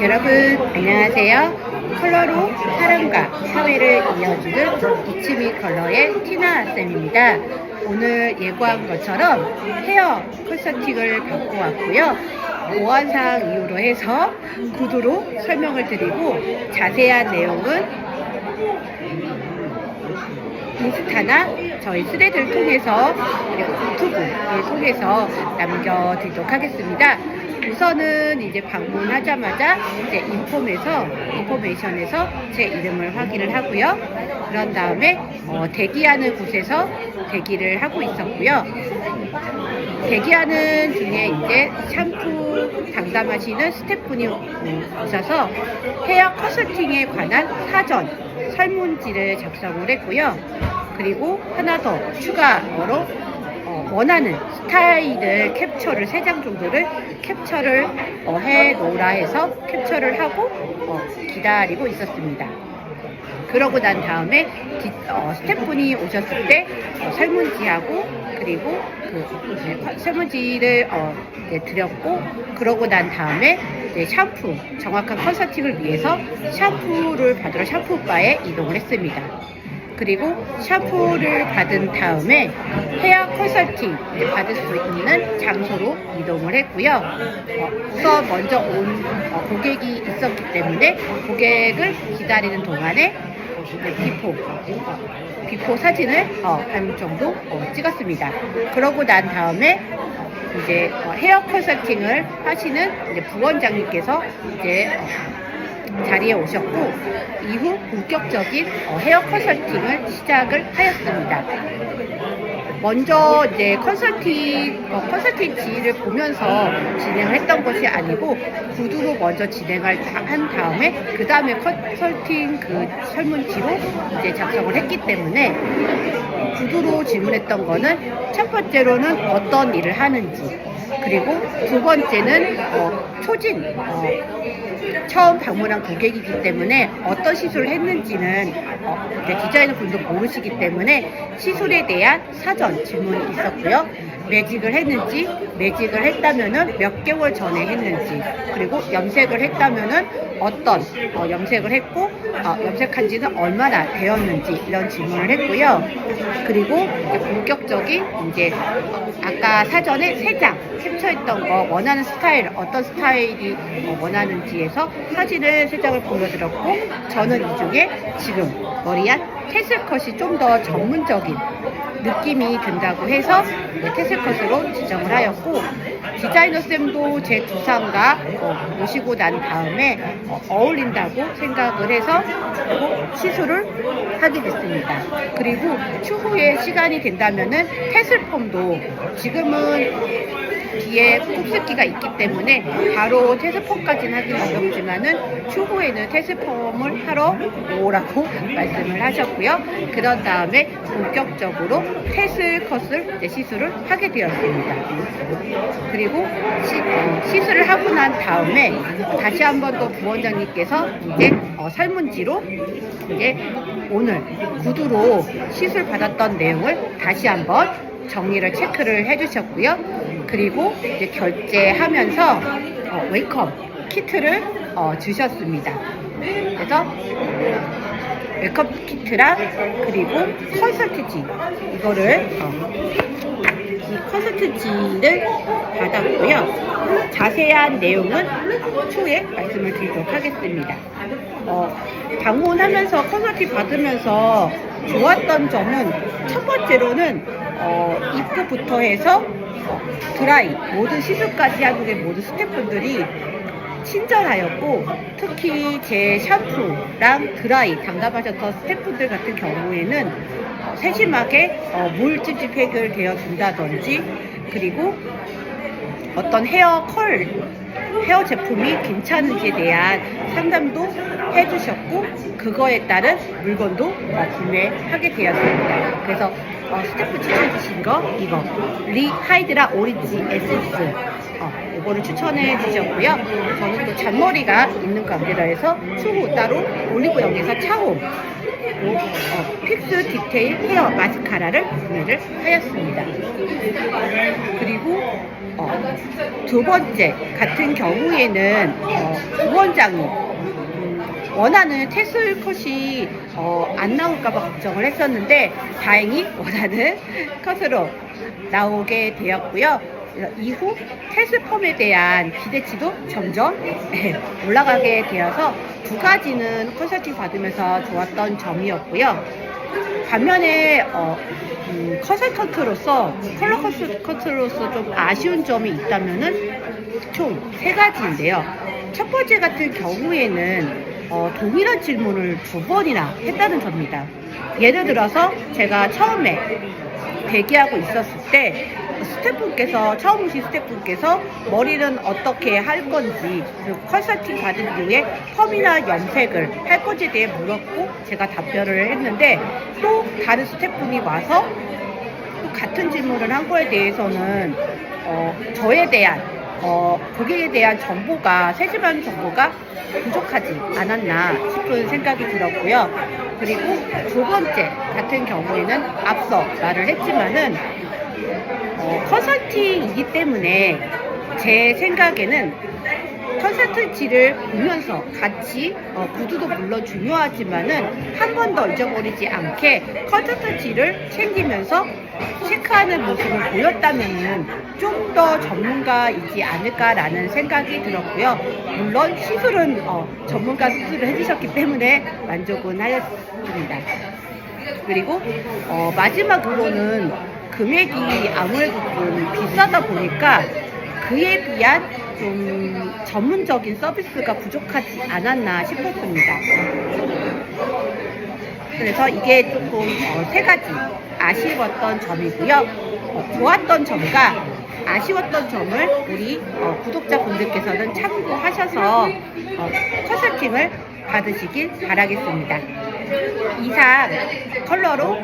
여러분 안녕하세요. 컬러로 사랑과 사회를 이어주는 이치미 컬러의 티나 쌤입니다. 오늘 예고한 것처럼 헤어 컨설팅을 받고 왔고요. 보안사항 이유로 해서 구두로 설명을 드리고 자세한 내용은 인스타나 저희 스레드를 통해서 유튜브를 통해서 남겨드리도록 하겠습니다. 우선은 이제 방문하자마자 이제 인폼에서 인포메이션에서 제 이름을 확인을 하고요. 그런 다음에 어, 대기하는 곳에서 대기를 하고 있었고요. 대기하는 중에 이제 샴푸 담당하시는 스태프분이 오셔서 헤어 컨설팅에 관한 사전 설문지를 작성을 했고요. 그리고 하나 더 추가로 어, 원하는 스타일을 캡처를 세장 정도를 캡처를 어, 해 놓으라 해서 캡처를 하고 어, 기다리고 있었습니다. 그러고 난 다음에 기- 어, 스태프분이 오셨을 때 어, 설문지하고 그리고 그 컨- 설문지를 어, 드렸고 그러고 난 다음에 이제 샴푸 정확한 컨설팅을 위해서 샴푸를 받으러 샴푸바에 이동을 했습니다. 그리고 샴푸를 받은 다음에 헤어 컨설팅 받을 수 있는 장소로 이동을 했고요. 어, 우선 먼저 온 어, 고객이 있었기 때문에 고객을 기다리는 동안에 이제 비포 어, 비포 사진을 어, 한 정도 어, 찍었습니다. 그러고 난 다음에 어, 이제 어, 헤어 컨설팅을 하시는 이제 부원장님께서 이제 어, 자리에 오셨고 이후 본격적인 어, 헤어 컨설팅을 시작을 하였습니다. 먼저 이제 컨설팅 어, 컨설팅 지휘를 보면서 진행을 했던 것이 아니고 구두로 먼저 진행을 다- 한 다음에 그 다음에 컨설팅 그 설문지로 이제 작성을 했기 때문에 구두로 질문했던 거는 첫 번째로는 어떤 일을 하는지 그리고 두 번째는 어, 초진 어, 처음 방문한 고객이기 때문에 어떤 시술을 했는지는 어, 디자이너 분도 모르시기 때문에 시술에 대한 사전 질문이 있었고요. 매직을 했는지, 매직을 했다면은 몇 개월 전에 했는지, 그리고 염색을 했다면은 어떤 어, 염색을 했고, 어, 염색한 지는 얼마나 되었는지 이런 질문을 했고요. 그리고 본격적인 이제 아까 사전에 세 장 캡처했던 거 원하는 스타일 어떤 스타일이 어, 원하는지에서 사진을 세 장을 보여드렸고 저는 이 중에 지금 머리한 테슬컷이 좀 더 전문적인 느낌이 든다고 해서 네, 테슬컷으로 지정을 하였고 디자이너 쌤도 제 두상과 어, 모시고 난 다음에 어, 울린다고 생각을 해서 시술을 하게 됐습니다. 그리고 추후에 시간이 된다면은 테슬펌도 지금은 뒤에 흡습기가 있기 때문에 바로 테스펌까지는 하기 어렵지만은 추후에는 테스펌을 하러 오라고 말씀을 하셨고요. 그런 다음에 본격적으로 테슬 컷을 시술을 하게 되었습니다. 그리고 시, 술을 하고 난 다음에 다시 한번더 부원장님께서 이제 어, 설문지로 이제 오늘 구두로 시술 받았던 내용을 다시 한번 정리를 체크를 해주셨고요. 그리고 이제 결제하면서 어, 웨이컴 키트를 어, 주셨습니다. 그래서 웨이컴 키트랑 그리고 컨설트지 이거를 어, 이 컨설트지를 받았고요. 자세한 내용은 초에 말씀을 드리도록 하겠습니다. 어, 방문하면서 컨설팅 받으면서 좋았던 점은 첫 번째로는 어, 입구부터 해서 어, 드라이 모든 시술까지 하는 모든 스태프분들이 친절하였고 특히 제 샴푸랑 드라이 담당하셨던 스태프들 같은 경우에는 어, 세심하게 어, 물 찝찝 해결되어 준다든지 그리고 어떤 헤어 컬 헤어 제품이 괜찮은지에 대한 상담도 해주셨고 그거에 따른 물건도 어, 구매하게 되었습니다. 그래서 어, 스태프 추천해 주신 거 이거 리 하이드라 오리지 에센스 어, 이거를 추천해 주셨고요. 저는 또 잔머리가 있는 관계라 해서 추후 따로 올리브영에서 그리고 어, 픽스 디테일 헤어 마스카라를 구매를 하였습니다. 그리고 어, 두 번째 같은 경우에는 어, 부원장이 음, 원하는 테슬 컷이 어, 안 나올까봐 걱정을 했었는데 다행히 원하는 컷으로 나오게 되었고요. 이후 테슬 펌에 대한 기대치도 점점 올라가게 되어서 두 가지는 컨설팅 받으면서 좋았던 점이었고요. 반면에 어, 음, 컨설턴트로서 컬러 컨설턴트로서 좀 아쉬운 점이 있다면은 총 세 가지인데요. 첫 번째 같은 경우에는 어, 동일한 질문을 두 번이나 했다는 점입니다. 예를 들어서 제가 처음에 대기하고 있었을 때 스태프분께서 처음 오신 스태프분께서 머리는 어떻게 할 건지 그리고 컨설팅 받은 이후에 펌이나 염색을 할 건지에 대해 물었고 제가 답변을 했는데 또 다른 스태프분이 와서 또 같은 질문을 한 거에 대해서는 어, 저에 대한 어, 고객에 대한 정보가 세심한 정보가 부족하지 않았나 싶은 생각이 들었고요. 그리고 두 번째 같은 경우에는 앞서 말을 했지만은 어, 컨설팅이기 때문에 제 생각에는 컨설턴치를 보면서 같이 어, 구두도 물론 중요하지만은 한 번 더 잊어버리지 않게 컨설턴치를 챙기면서 체크하는 모습을 보였다면은 좀 더 전문가이지 않을까라는 생각이 들었고요. 물론 시술은 어, 전문가 수술을 해주셨기 때문에 만족은 하였습니다. 그리고 어, 마지막으로는 금액이 아무래도 좀 비싸다 보니까 그에 비한 좀 전문적인 서비스가 부족하지 않았나 싶었습니다. 그래서 이게 조금 어, 세 가지 아쉬웠던 점이고요. 어, 좋았던 점과 아쉬웠던 점을 우리 어, 구독자분들께서는 참고하셔서 어, 컨설팅을 받으시길 바라겠습니다. 이상 컬러로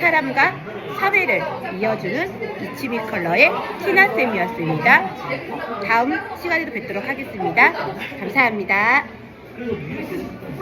사람과 사회를 이어주는 이치미 컬러의 티나쌤이었습니다. 다음 시간에도 뵙도록 하겠습니다. 감사합니다.